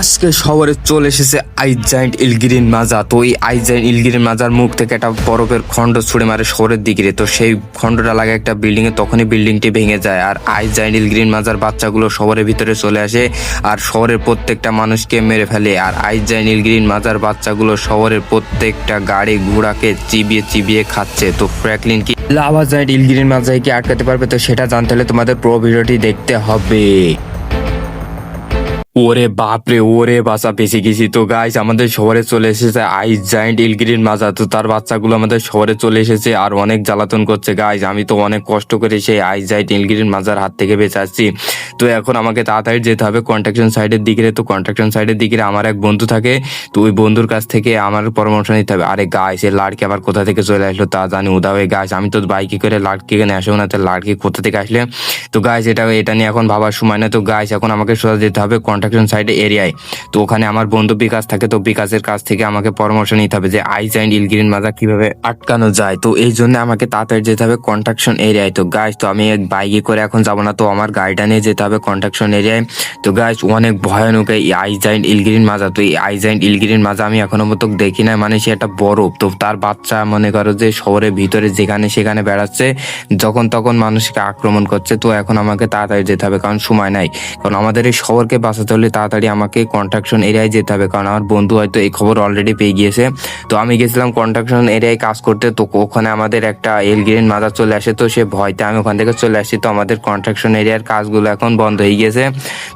আজকে শহরে চলে এসেছে আইস জায়েন্ট ইলগিরিন মাজা। তো এই আইস জায়েন্ট ইলগিরিন মাজার মুখ থেকে একটা বরফের খণ্ড ছুড়ে মারে শহরের দিকে তো সেই খণ্ডটা লাগে একটা বিল্ডিং এ, তখনই বিল্ডিংটি ভেঙে যায়। আর আইস জায়েন্ট ইলগিরিন মাজার বাচ্চাগুলো শহরের ভিতরে চলে আসে আর শহরের প্রত্যেকটা মানুষকে মেরে ফেলে। আর আইস জায়েন্ট ইলগিরিন মাজার বাচ্চাগুলো শহরের প্রত্যেকটা গাড়ি ঘোড়াকে চিবিয়ে চিবিয়ে খাচ্ছে। তো ফ্র্যাকলিন কি লাভা জায়েন্ট ইলগিরিন মাজায় কি আটকাতে পারবে? তো সেটা জানতে হলে তোমাদের পুরো ভিডিওটি দেখতে হবে। ওরে বাপরে, ওরে বাসা পেঁচে গেছি তো গাইস আমাদের শহরে চলে এসেছে আইস জায়েন্ট ইলগ্রিন মাজা তো তার বাচ্চাগুলো আমাদের শহরে চলে এসেছে আর অনেক জ্বালাতন করছে গাইস আমি তো অনেক কষ্ট করে সেই আইস জায়েন্ট ইলগ্রিন মাজার হাত থেকে বেঁচে আসছি। তো এখন আমাকে তাড়াতাড়ি যেতে হবে কন্ট্রাকশন সাইডের দিকে তো কন্ট্রাকশন সাইডের দিকে আমার এক বন্ধু থাকে। তো ওই বন্ধুর কাছ থেকে আমার পরামর্শ নিতে হবে। আরে গাইস এই লাড়কি আবার কোথা থেকে চলে আসলো তা জানি উদা হয়ে গাইস আমি তো বাইকে করে লাড়কি এখানে আসব না, তো লাড়কি কোথা থেকে আসলে? তো গাইস এটা এটা নিয়ে এখন ভাবার সময় না তো গাইস এখন আমাকে সোজা যেতে হবে কন্ট্রাকশন সাইডে এরিয়ায়। তো ওখানে আমার বন্ধু বিকাশ থাকে, তো বিকাশের কাছ থেকে আমাকে পরামর্শ নিতে হবে যে আইস অ্যান্ড ইলগ্রিন মাজা কীভাবে আটকানো যায়। তো এই জন্য আমাকে তাড়াতাড়ি যেতে হবে কন্ট্রাকশন এরিয়ায়। তো গাইস তো আমি এক বাইকে করে এখন যাব না, তো আমার গাড়িটা নিয়ে যেতে হবে কন্ট্রাকশন এরিয়ায়। তো গাইস অনেক ভয়ানক এই আইস জাইন্ট ইলগ্রিন মাজা তো এই আইস জাইন্ট ইলগ্রিন মাজা আমি এখনও মতো দেখি না মানে সে একটা বরফ। তো তার বাচ্চা মনে করো যে শহরের ভিতরে যেখানে সেখানে বেড়াচ্ছে, যখন তখন মানুষকে আক্রমণ করছে। তো এখন আমাকে তাড়াতাড়ি যেতে হবে, কারণ সময় নাই। কারণ আমাদের এই শহরকে বাঁচাতে হলে তাড়াতাড়ি আমাকে কন্ট্রাকশন এরিয়ায় যেতে হবে। কারণ আমার বন্ধু হয়তো এই খবর অলরেডি পেয়ে গিয়েছে। তো আমি গেছিলাম কন্ট্রাকশন এরিয়ায় কাজ করতে। তো ওখানে আমাদের একটা এলগ্রিন মাদার চলে আসে। তো সে ভয়তে আমি ওখান থেকে চলে আসি তো আমাদের কন্ট্রাকশন এরিয়ার কাজগুলো এখন বন্ধ হয়ে গিয়েছে।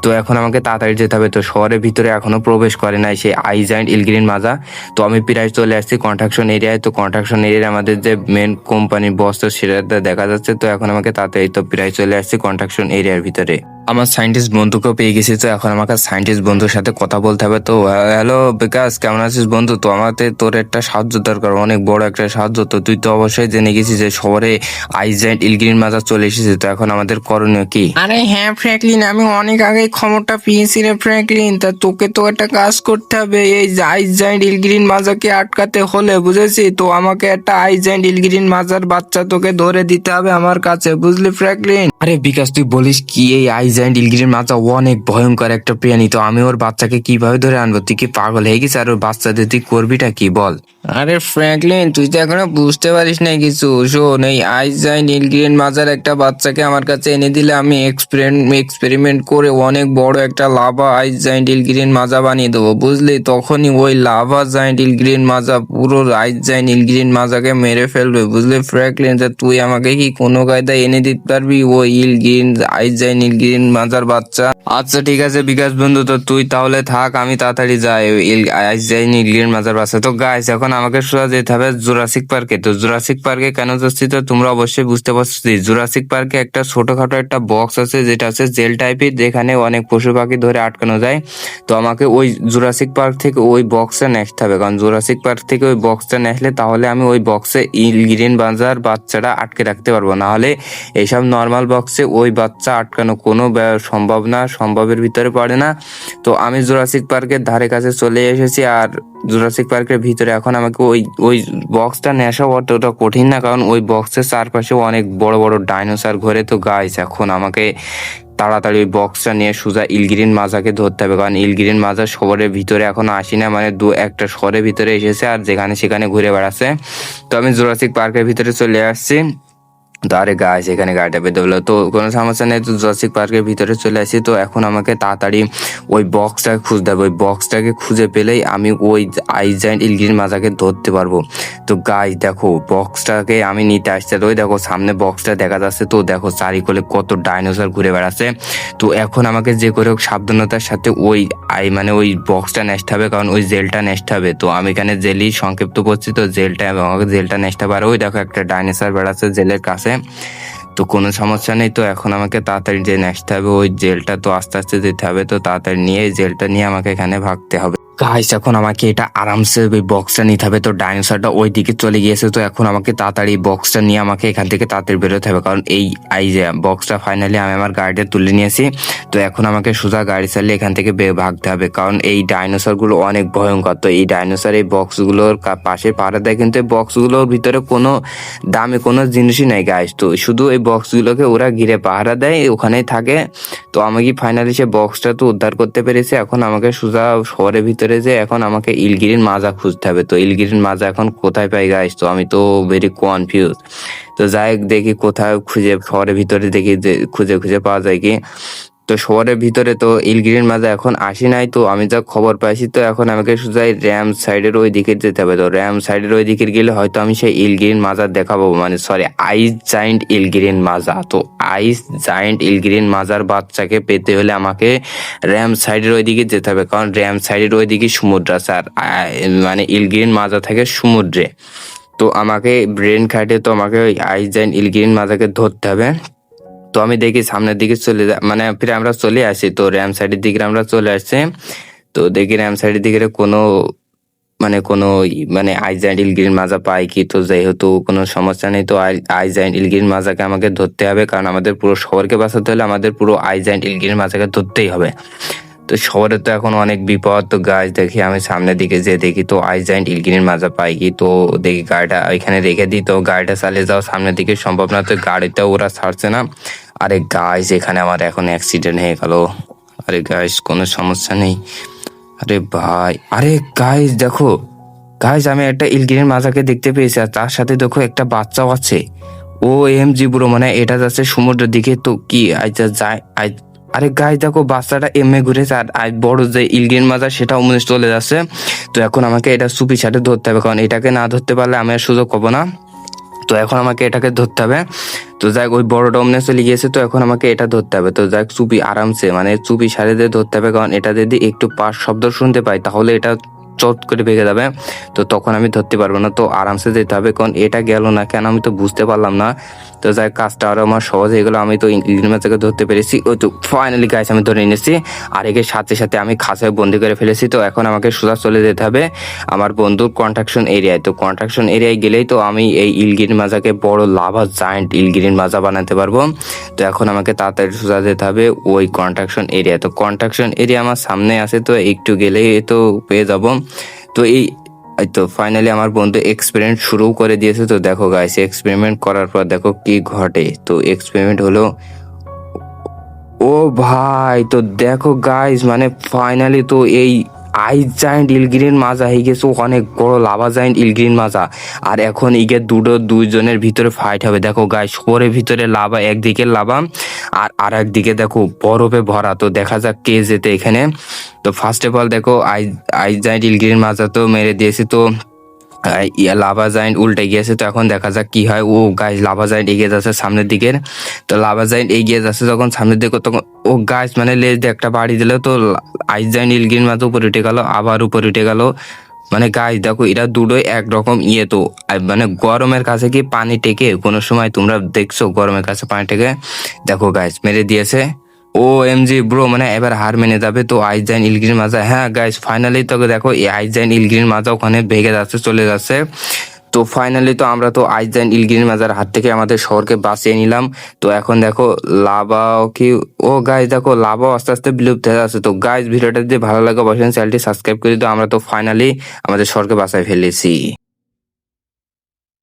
তো এখন আমাকে তাড়াতাড়ি যেতে হবে। তো শহরের ভিতরে এখনও প্রবেশ করে নাই সেই আইজাইন্ট ইলগ্রিন মাজা তো আমি প্রায় চলে আসছি কন্ট্রাকশন এরিয়ায় তো কন্ট্রাকশন এরিয়ায় আমাদের যে মেন কোম্পানির বস তো সেটা দেখা যাচ্ছে। তো এখন আমাকে তাড়াতাড়ি তো প্রায় চলে আসছি কন্ট্রাকশন এরিয়ার ভিতরে। আমার সায়েন্টিস্ট বন্ধুকেও পেয়ে গেছি তো এখন আমাকে সায়েন্টিস্ট বন্ধুর সাথে কথা বলতে হবে। তো হ্যালো বিকাশ কেমন আছিস বন্ধু? তো আমাদের তোর একটা সাহায্য দরকার অনেক বড় একটা সাহায্য। তো তুই তো অবশ্যই জেনে গেছিস যে শহরে আইজাইন্ট ইলগ্রিন মাজা চলে এসেছে তো এখন আমাদের করণীয় কি? আরে হ্যাঁ ফ্র্যাঙ্কলিন আমি অনেক আগে খবরটা পেয়েছি রে ফ্র্যাঙ্কলিন তা তোকে তো একটা কাজ করতে হবে এই আইস জায়েন্ট ইলগ্রিন মাজাকে আটকাতে হলে বুঝেছি? তো আমাকে একটা আইস জায়েন্ট ইলগ্রিন মাজার বাচ্চা তোকে ধরে দিতে হবে আমার কাছে বুঝলি ফ্র্যাঙ্কলিন? আরে বিকাশ তুই বলিস কি এই আইজাইন্ট ইলগিরির মাথা অনেক ভয়ঙ্কর একটা প্রাণী, তো আমি ওর বাচ্চাকে কীভাবে ধরে আনব? তুই কি পাগল হয়ে গেছে আর ওর বাচ্চাদের তুই করবিটা কি? বল। আরে ফ্র্যাঙ্কলিন, তুই তো এখনও বুঝতে পারিস না কিছু। শোন, এই আইস জায়েন্ট ইলগ্রিন মাজার একটা বাচ্চাকে আমার কাছে এনে দিলে আমি এক্সপেরিমেন্ট করে অনেক বড় একটা লাভা আইস জায়েন্ট ইলগ্রিন মাজা বানিয়ে দেবো, বুঝলি? তখনই ওই লাভা জায়েন্ট ইলগ্রিন মাজা, পুরো আইস জায়েন্ট ইলগ্রিন মাজাকে মেরে ফেলবে, বুঝলি? ফ্র্যাঙ্কলিন, তা তুই আমাকে কি কোনো কায়দায় এনে দিতে পারবি ওই ইলগ্রিন আইস জায়েন্ট ইলগ্রিন মাজার বাচ্চা? আচ্ছা ঠিক আছে বিকাশ বন্ধু, তো তুই তাহলে থাক, আমি তাড়াতাড়ি যাই আইস যাই ইলগ্রিন মাজার বাচ্চা। তো গাইস এখন আমাকে সোজা যেতে হবে জুরাসিক পার্কে তো জুরাসিক পার্কে কেন যাচ্ছি তো তোমরা অবশ্যই বুঝতে পারছ। জুরাসিক পার্কে একটা ছোটখাটো একটা বক্স আছে, যেটা আছে জেল টাইপের যেখানে অনেক পশু পাখি ধরে আটকানো যায়। তো আমাকে ওই জুরাসিক পার্ক থেকে ওই বক্সটা নেসতে হবে। কারণ জুরাসিক পার্ক থেকে ওই বক্সটা নেসলে তাহলে আমি ওই বক্সে ইলগ্রিন বাজার বাচ্চাটা আটকে রাখতে পারব। না হলে এইসব নর্মাল বক্সে ওই বাচ্চা আটকানো কোনো সম্ভব না, সম্ভবের ভিতরে পড়ে না। তো আমি জুরাসিক পার্কের ধারে কাছে চলে এসেছি আর জুরাসিক পার্কের ভিতরে এখন আমাকে ওই ওই বক্সটা নেশা অতটা কঠিন না, কারণ ওই বক্সের চারপাশে অনেক বড় বড় ডাইনোসার ঘোরে। তো গাইস এখন আমাকে তাড়াতাড়ি ওই বক্সটা নিয়ে সোজা ইলগ্রিন মাজাকে ধরতে হবে, কারণ ইলগ্রিন মাজা শহরের ভিতরে এখনও আসি না মানে দু একটা শহরের ভিতরে এসেছে আর যেখানে সেখানে ঘুরে বেড়াচ্ছে। তো আমি জুরাসিক পার্কের ভিতরে চলে আসছি। তো আরে গাছ এখানে গাড়িটা পেতে হলো। তো কোনো সমস্যা নেই, তো জসিক পার্কের ভিতরে চলে আসি। তো এখন আমাকে তাড়াতাড়ি ওই বক্সটাকে খুঁজতে হবে। ওই বক্সটাকে খুঁজে পেলেই আমি ওই আইস জায়েন্ট ইলগ্রিন মাজাকে ধরতে পারব। তো গাছ দেখো বক্সটাকে আমি নিতে আসছি। আর ওই দেখো, সামনে বক্সটা দেখা যাচ্ছে। তো দেখো, চারিকোলে কত ডাইনোসর ঘুরে বেড়াচ্ছে। তো এখন আমাকে যে করে হোক সাবধানতার সাথে ওই আই মানে ওই বক্সটা নেসতে হবে, কারণ ওই জেলটা নেসতে হবে। তো আমি এখানে জেলই সংক্ষিপ্ত করছি। তো জেলটা, আমাকে জেলটা নেসতে হবে। আর ওই দেখো, একটা ডাইনোসর বেড়াচ্ছে জেলের কাছে। তো কোনো সমস্যা নেই। তো এখন আমাকে তাড়াতাড়ি যে নেক্সট হবে, ওই জেলটা তো আস্তে আস্তে যেতে হবে। তো তাড়াতাড়ি নিয়ে জেলটা নিয়ে আমাকে এখানে ভাগতে হবে। গাইস এখন আমাকে এটা আরামসে ওই বক্সটা নিতে হবে। তো ডাইনোসরটা ওই দিকে চলে গিয়েছে। তো এখন আমাকে তাড়াতাড়ি বক্সটা নিয়ে আমাকে এখান থেকে তাড়াতাড়ি বেরোতে হবে। কারণ এই যে বক্সটা ফাইনালি আমি আমার গাড়িতে তুলে নিয়েছি। তো এখন আমাকে সোজা গাড়ি চালিয়ে এখান থেকে ভাগতে হবে। কারণ এই ডাইনোসরগুলো অনেক ভয়ঙ্কর। তো এই ডাইনোসর এই বক্সগুলোর পাশে পাড়া দেয়। কিন্তু এই বক্সগুলোর ভিতরে কোনো দামি কোনো জিনিসই নেই গাইস তো শুধু এই বক্সগুলোকে ওরা ঘিরে পাহারা দেয়, ওখানেই থাকে। তো আমি কি ফাইনালি সে বক্সটা তো উদ্ধার করতে পেরেছি। এখন আমাকে সোজা শহরের ভিতরে যে এখন আমাকে ইলগিরির মাজা খুঁজতে হবে। তো ইলগিরিন মাজা এখন কোথায় পাই গাইস তো আমি তো ভেরি কনফিউজ তো যাই দেখি কোথায় খুঁজে, ঘরের ভিতরে দেখি খুঁজে খুঁজে পাওয়া যায় কি। তো শহরের ভিতরে তো ইলগিরিন মাজা এখন আসি নাই, তো আমি যা খবর পাইছি তো এখন আমাকে সোজা এই র্যাম সাইডের ওই দিকে যেতে হবে। তো র্যাম সাইডের ওই দিকে গেলে হয়তো আমি সেই ইলগিরিন মাজার দেখাবো মানে সরি আইস জাইন্ট ইলগিরিন মাজা তো আইস জাইন্ট ইলগিরিন মাজার বাচ্চাকে পেতে হলে আমাকে র্যাম সাইডের ওই দিকে যেতে হবে, কারণ র্যাম সাইডের ওই দিকে সমুদ্র আছে আর মানে ইলগিরিন মাজা থাকে সমুদ্রে। তো আমাকে ব্রেন খাটে তো আমাকে আইস জাইন্ট ইলগিরিন মাজাকে ধরতে হবে। তো আমি দেখি সামনের দিকে চলে মানে ফিরে আমরা চলে আসি। তো র্যাম সাইডের দিকে আমরা চলে আসছি। তো দেখি র্যাম সাইডের দিকে কোনো মানে কোনো মানে আইজাইন্ট ইলগ্রিন মাজা পাই কি? তো যেহেতু কোনো সমস্যা নেই, তো আইজাইন্ট ইলগ্রিন মাজাকে আমাকে ধরতে হবে। কারণ আমাদের পুরো শহরকে বাঁচাতে হলে আমাদের পুরো আইজাইন্ট ইলগ্রিন মাজাকে ধরতেই হবে। তো শহরে তো এখন অনেক বিপদ। তো গাছ দেখি আমি সামনের দিকে যে দেখি তো আইজাইন্ট ইলগ্রিন মাজা পাই কি? তো দেখি গাড়িটা ওইখানে রেখে দিই। তো গাড়িটা চালিয়ে যাওয়া সামনের দিকে সম্ভব না। তো গাড়িটা ওরা ছাড়ছে না। আরে গাইস এখানে আমার এখন অ্যাক্সিডেন্ট হয়ে গেল। আরে গাইস কোনো সমস্যা নেই। আরে ভাই, আরে গাইস দেখো। গাইস আমি একটা ইলগিনের মাজাকে দেখতে পেয়েছি, আর তার সাথে দেখো একটা বাচ্চাও আছে। ও এম জি বুড়ো মানে এটা যাচ্ছে সমুদ্রের দিকে, তো কি আইজা যায় আই আরে গাইস দেখো বাচ্চাটা এমএ ঘুরেছে, আর বড় যে ইলগিন মাজা সেটাও মনে চলে যাচ্ছে। তো এখন আমাকে এটা সুপি সাথে ধরতে হবে, কারণ এটাকে না ধরতে পারলে আমি আর সুযোগ পাবো না। তো এখন আমাকে এটাকে ধরতে হবে। তো যাক, ওই বড় ডমনে চলে গিয়েছে, তো এখন আমাকে এটা ধরতে হবে। তো যাক, চুপি, আরামসে মানে চুপি সারে দিয়ে ধরতে হবে, কারণ এটা যদি একটু পাশ শব্দ শুনতে পাই, তাহলে এটা চট করে ভেঙে যাবে, তো তখন আমি ধরতে পারব না। তো আরামসে যেতে হবে, কারণ এটা গেল না কেন আমি তো বুঝতে পারলাম না। তো যাই কাজটা আরও আমার সহজ হয়ে গেলো। আমি তো ইংলিশ ম্যাচকে ধরতে পেরেছি। ওই তো ফাইনালি গাছ আমি ধরে নিয়েছি। আর একে সাথে সাথে আমি খাঁচায় বন্দি করে ফেলেছি। তো এখন আমাকে সোজা চলে যেতে হবে আমার বন্ধুর কন্ট্রাকশন এরিয়ায় তো কন্ট্রাকশন এরিয়ায় গেলেই তো আমি এই ইলগিরিন মাজাকে বড় লাভা জায়েন্ট ইলগিরিন মাজা বানাতে পারব। তো এখন আমাকে তাড়াতাড়ি সোজা যেতে হবে ওই কন্ট্রাকশন এরিয়া তো কন্ট্রাকশন এরিয়া আমার সামনে আছে, তো একটু গেলেই তো পেয়ে যাব। তো এই তো ফাইনালি আমার বন্ধু এক্সপেরিমেন্ট শুরু করে দিয়েছে। তো দেখো গাইস এক্সপেরিমেন্ট করার পর দেখো কি ঘটে। তো এক্সপেরিমেন্ট হলো, ও ভাই, তো দেখো গাইস মানে ফাইনালি তো এই আইস জায়েন্ট ইলগ্রিন মাজা হয়ে গেছে অনেক বড় লাভা জায়েন্ট ইলগ্রিন মাজা। আর এখন ইগে দুটো, দুইজনের ভিতরে ফাইট হবে। দেখো গায়ে শহরের ভিতরে লাভা, একদিকে লাভা আর আর একদিকে দেখো বরফে ভরা। তো দেখা যাক কে যেতে এখানে। তো ফার্স্ট অফ অল দেখো আইস আইস জায়েন্ট ইলগ্রিন মাজা তো মেরে দিয়েছে। তো লাভা জায়েন্ট উল্টে গিয়েছে, তো এখন দেখা যাক কি হয়। ও গাছ লাভা জায়েন্ট এগিয়ে যাচ্ছে সামনের দিকের। তো লাভা জায়েন্ট এগিয়ে যাচ্ছে যখন সামনের দিকে, তখন ও গাছ মানে লেজ দিয়ে একটা বাড়ি দিল, তো আইস জায়েন্ট ইলগিন মাঝে উপরে উঠে গেল, আবার উপরে উঠে গেল। মানে গাছ দেখো, এরা দুটোই একরকম ইয়ে তো। মানে গরমের কাছে কি পানি টেকে? কোনো সময় তোমরা দেখছ গরমের কাছে পানি টেকে? দেখো গাছ মেরে দিয়েছে। ও এম জি ব্রো মানে এবার হার মেনে যাবে তো আইজাইন ইলগ্রিন মাজা। হ্যাঁ গাইস ফাইনালি তো দেখো, এই আইজাইন ইলগ্রিন মাজা ওখানে ভেঙে যাচ্ছে, চলে যাচ্ছে। তো ফাইনালি তো আমরা তো আইজাইন ইলগ্রিন মাজার হাত থেকে আমাদের শহরকে বাঁচিয়ে নিলাম। তো এখন দেখো, লাভাও কি, ও গাইস দেখো, লাভাও আস্তে আস্তে বিলুপ্ত হয়ে যাচ্ছে। তো গাইস ভিডিওটা যদি ভালো লাগে, অবশ্যই চ্যানেলটি সাবস্ক্রাইব করে দিও। আমরা তো ফাইনালি আমাদের শহরকে বাঁচাই ফেলেছি।